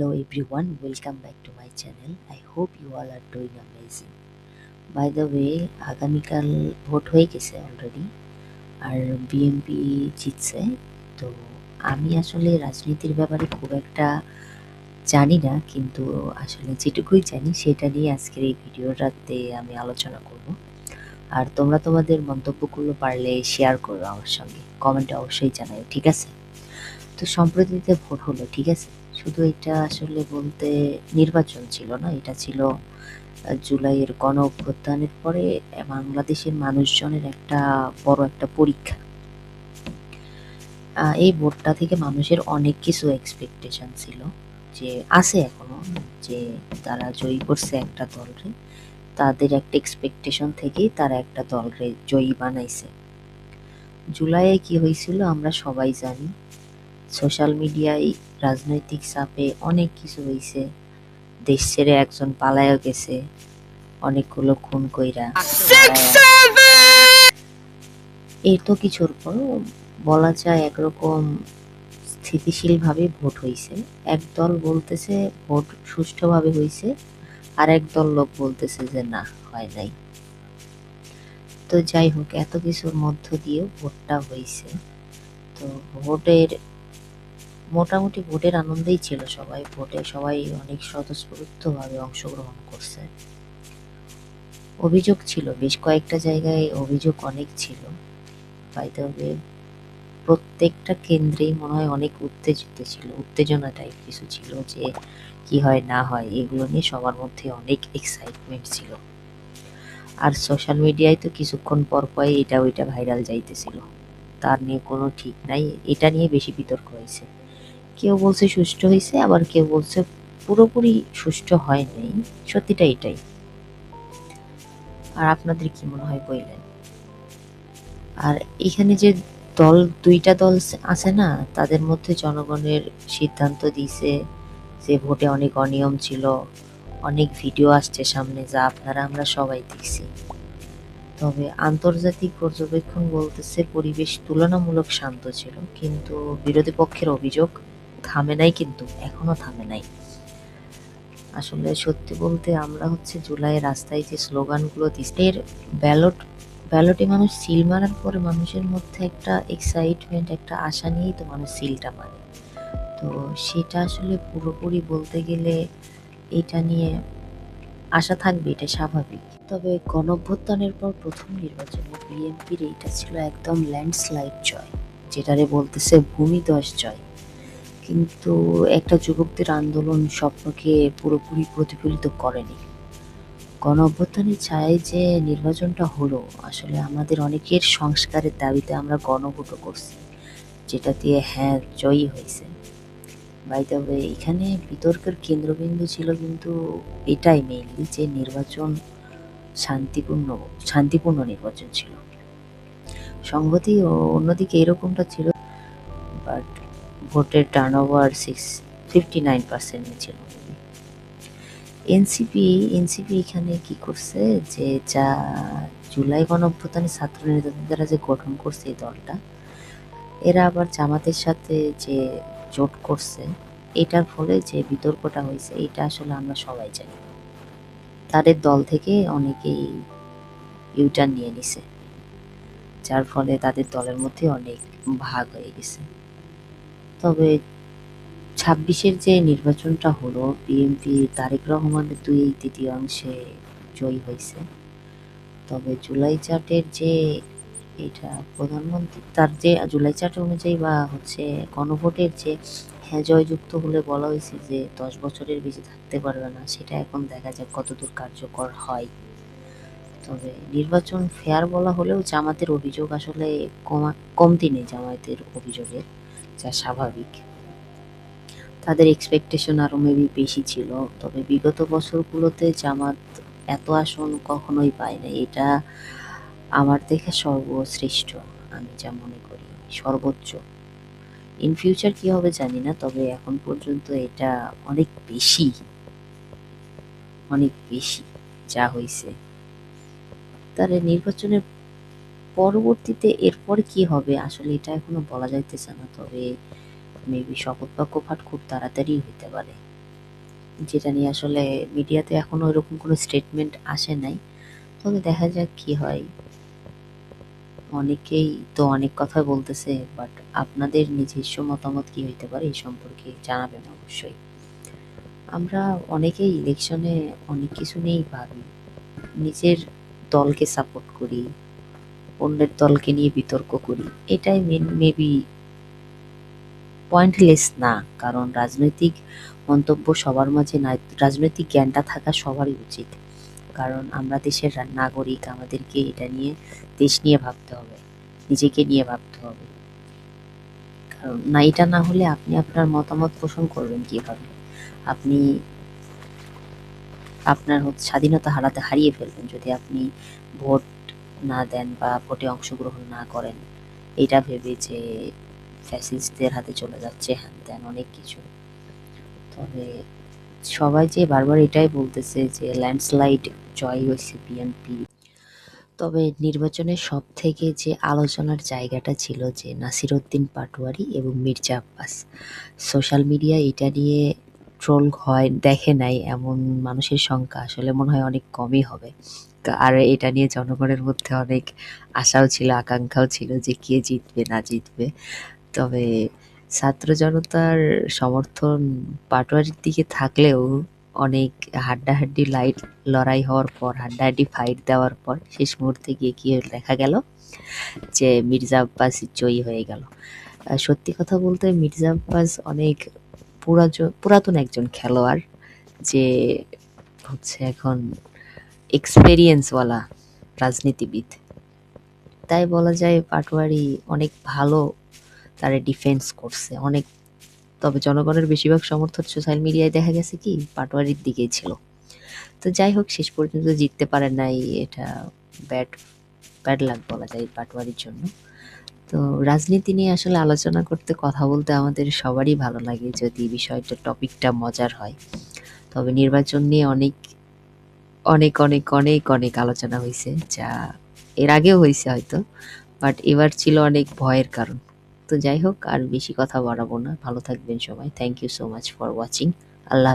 Hello everyone, welcome back to my channel. I hope you all are doing amazing. By the way, আগামীকাল vote হয়ে গেছে already আর BNP জিতছে তো আমি আসলে রাজনীতির ব্যাপারে খুব একটা জানি না কিন্তু আসলে যেটুকুই জানি সেটা নিয়ে আজকের এই ভিডিওটাতে আমি আলোচনা করব আর তোমরা তোমাদের মন্তব্যগুলো পারলে শেয়ার করো আমার সঙ্গে কমেন্টে অবশ্যই জানাও ঠিক আছে তো সম্প্রতিতে ভোট হলো ঠিক আছে শুধু এটা আসলে বলতে নির্বাচন ছিল না, এটা ছিল জুলাইয়ের গণ অভ্যুত্থানের পরে বাংলাদেশের মানুষজনের একটা বড় একটা পরীক্ষা। এই ভোটটা থেকে মানুষের অনেক কিছু এক্সপেকটেশন ছিল যে, আছে এখনও যে তারা জয়ী করছে একটা দলরে তাদের একটা এক্সপেকটেশন থেকেই তারা একটা দলরে জয়ী বানাইছে। জুলাইয়ে কি হয়েছিল আমরা সবাই জানি সোশ্যাল মিডিয়ায় রাজনৈতিক চাপে অনেক কিছু হয়েছে দেশ ছেড়ে একজন পালায়ও গেছে। অনেকগুলো খুন কইরা। এই তো কিছুর পর বলা যায় একরকম স্থিতিশীল ভাবে ভোট হয়েছে এক দল বলতেছে ভোট সুষ্ঠুভাবে হয়েছে আর এক দল লোক বলতেছে যে না হয় নাই। তো যাই হোক এত কিছুর মধ্য দিয়েও ভোটটা হয়েছে তো ভোটের মোটামুটি ভোটের আনন্দেই ছিল সবাই। ভোটে সবাই অনেক স্বতঃস্ফূর্তভাবে অংশগ্রহণ করছে। অভিযোগ ছিল, বেশ কয়েকটা জায়গায় অভিযোগ অনেক ছিল। বাইতে প্রত্যেকটা কেন্দ্রেই মনে হয় অনেক উত্তেজিত ছিল, উত্তেজনা টাইপ কিছু ছিল যে কি হয়, না হয়, এগুলো নিয়ে সবার মধ্যে অনেক এক্সাইটমেন্ট ছিল। আর সোশ্যাল মিডিয়ায় তো কিছুক্ষণ পর পরই এটা ওইটা ভাইরাল যাইতেছিল। তার নিয়ে কোনো ঠিক নাই, এটা নিয়ে বেশি বিতর্ক হয়েছে। কেউ বলছে সুষ্ঠু হয়েছে আবার কেউ বলছে পুরোপুরি সুষ্ঠু হয় নাই। সত্যিটা এটাই। আর আপনাদের কি মনে হয় বললেন? আর এখানে যে দল, দুইটা দল আছে না, তাদের মধ্যে জনগণের সিদ্ধান্ত দিছে যে ভোটে অনেক অনিয়ম ছিল, অনেক ভিডিও আসছে সামনে যা আপনারা, আমরা সবাই দেখছি। তবে আন্তর্জাতিক পর্যবেক্ষণ বলতেছে পরিবেশ তুলনামূলক শান্ত ছিল, কিন্তু বিরোধী পক্ষের অভিযোগ থামে নাই কিন্তু এখনও থামে নাই আসলে সত্যি বলতে আমরা হচ্ছে জুলাই রাস্তায় যে স্লোগানগুলো দিচ্ছে, এর ব্যালট, ব্যালটে মানুষ সিল মারার পরে মানুষের মধ্যে একটা এক্সাইটমেন্ট একটা আশা নিয়েই তো মানুষ সিলটা মারে। তো সেটা আসলে পুরোপুরি বলতে গেলে এটা নিয়ে আশা থাকবে, এটা স্বাভাবিক। তবে গণঅভ্যুত্থানের পর প্রথম নির্বাচনে বিএনপির এইটা ছিল একদম ল্যান্ডস্লাইড জয়, যেটারে বলতেছে ভূমিদশ জয়। কিন্তু একটা যুবকদের আন্দোলন স্বপ্নকে পুরোপুরি প্রতিফলিত করেনি। গণ অভ্যুত্থানের ছায় যে নির্বাচনটা হলো। আসলে আমাদের অনেকের সংস্কারের দাবিতে আমরা গণভোটও করছি, যেটা দিয়ে হ্যাঁ জয়ী হয়েছে। বাই দ্য ওয়ে এখানে বিতর্কের কেন্দ্রবিন্দু ছিল কিন্তু এটাই মেইনলি যে নির্বাচন শান্তিপূর্ণ শান্তিপূর্ণ নির্বাচন ছিল। সংগতি ও অন্যদিকে এরকমটা ছিল বাট ভোটের turn over six fifty nine percent ছিল এনসিপি এনসিপি এখানে কি করছে যে যা জুলাই গণঅভ্যুত্থানের ছাত্র নেতাদের যে গঠন করছে এই দলটা, এরা আবার জামাতের সাথে যে জোট করছে, এটার ফলে যে বিতর্কটা হয়েছে, এটা আসলে আমরা সবাই জানি। তাদের দল থেকে অনেকেই ইউটার্ন নিয়ে নিছে, যার ফলে তাদের দলের মধ্যে অনেক ভাগ হয়ে গেছে। তবে ছাব্বিশের যে নির্বাচনটা হলো, বিএনপি তারেক রহমানের দুই তৃতীয়াংশে জয়ী হয়েছে। তবে জুলাই চার্টের যে এটা প্রধানমন্ত্রী, তার যে জুলাই চার্ট অনুযায়ী বা হচ্ছে গণভোটের যে হ্যাঁ জয়যুক্ত হলে বলা হয়েছে যে দশ বছরের বেশি থাকতে পারবে না, সেটা এখন দেখা যাক কতদূর কার্যকর হয়। তবে নির্বাচন ফেয়ার বলা হলেও জামাতের অভিযোগ আসলে কমা কমতি নেই জামায়াতের অভিযোগের। যা স্বাভাবিক। তাদের এক্সপেকটেশন আরও মেবি বেশি ছিল। তবে বিগত বছরগুলোতে জামাত এত আসন কখনোই পায় না এটা আমার দেখে সর্বশ্রেষ্ঠ, আমি যা মনে করি। সর্বোচ্চ। ইন ফিউচার কি হবে জানি না, তবে এখন পর্যন্ত এটা অনেক বেশি। অনেক বেশি যা হয়েছে তার নির্বাচনের পরবর্তীতে এরপর কি হবে? আসলে এটা এখনও বলা যাইতেছে না, তবে মেবি শপথ বাক্য পাঠ খুব তাড়াতাড়ি হইতে পারে। যেটা নিয়ে আসলে মিডিয়াতে এখনও এরকম কোনো স্টেটমেন্ট আসে নাই। তবে দেখা যাক কি হয়। অনেকেই তো অনেক কথা বলতেছে বাট আপনাদের নিজস্ব মতামত কি হইতে পারে এই সম্পর্কে জানাবেন অবশ্যই। আমরা অনেকেই ইলেকশনে অনেক কিছু নিয়েই ভাবি। নিজের দলকে সাপোর্ট করি অন্যের দলকে নিয়ে বিতর্ক করি। এটাই মেন মেবি পয়েন্টলেস না, কারণ রাজনৈতিক মন্তব্য সবার মাঝে রাজনৈতিক জ্ঞানটা থাকা সবারই উচিত। কারণ আমরা দেশের নাগরিক, আমাদেরকে এটা নিয়ে দেশ নিয়ে ভাবতে হবে, নিজেকে নিয়ে ভাবতে হবে। কারণ না, এটা না হলে আপনি আপনার মতামত পোষণ করবেন কীভাবে? আপনি আপনার স্বাধীনতা হারাতে হারিয়ে ফেলবেন যদি আপনি ভোট না দেন বা ভোটে অংশগ্রহণ না করেন, এটা ভেবে যে ফ্যাসিস্টদের হাতে চলে যাচ্ছে, হ্যান ত্যান অনেক কিছু। তবে সবাই যে বারবার এটাই বলতেছে যে ল্যান্ডস্লাইড জয় হয়েছে বিএনপি তবে নির্বাচনের সব থেকে যে আলোচনার জায়গাটা ছিল যে নাসিরউদ্দিন পাটোয়ারি এবং মির্জা আব্বাস। সোশ্যাল মিডিয়া এটা নিয়ে ট্রোল হয়, দেখে নাই এমন মানুষের সংখ্যা আসলে মনে হয় অনেক কমই হবে। আর এটা নিয়ে জনগণের মধ্যে অনেক আশাও ছিল, আকাঙ্ক্ষাও ছিল যে কে জিতবে, না জিতবে। তবে ছাত্র জনতার সমর্থন পাটোয়ারির দিকে থাকলেও অনেক হাড্ডাহাড্ডি লাইট লড়াই হওয়ার পর, হাড্ডাহাড্ডি ফাইট দেওয়ার পর শেষ মুহূর্তে গিয়ে কি দেখা গেল? যে মির্জা আব্বাস জয়ী হয়ে গেল। সত্যি কথা বলতে মির্জা আব্বাস অনেক পুরাতন একজন খেলোয়াড় যে হচ্ছে এখন এক্সপেরিয়েন্সওয়ালা রাজনীতিবিদ। তাই বলা যায় পাটোয়ারি অনেক ভালো তারা ডিফেন্স করছে। অনেক, তবে জনগণের বেশিরভাগ সমর্থন সোশ্যাল মিডিয়ায় দেখা গেছে কি, পাটোয়ারির দিকেই ছিল। তো যাই হোক, শেষ পর্যন্ত জিততে পারে নাই, এটা ব্যাড ব্যাড লাক বলা যায় পাটোয়ারির জন্য। তো রাজনীতি নিয়ে আসলে আলোচনা করতে কথা বলতে আমাদের সবারই ভালো লাগে যদি বিষয়টা, টপিকটা মজার হয়। তবে নির্বাচন নিয়ে অনেক অনেক অনেক অনেক অনেক আলোচনা হয়েছে যা এর আগেও হয়েছে হয়তো, বাট এবার ছিল অনেক ভয়ের কারণ। তো যাই হোক, আর বেশি কথা বাড়াবো না। ভালো থাকবেন সবাই। Thank you so much for watching Allah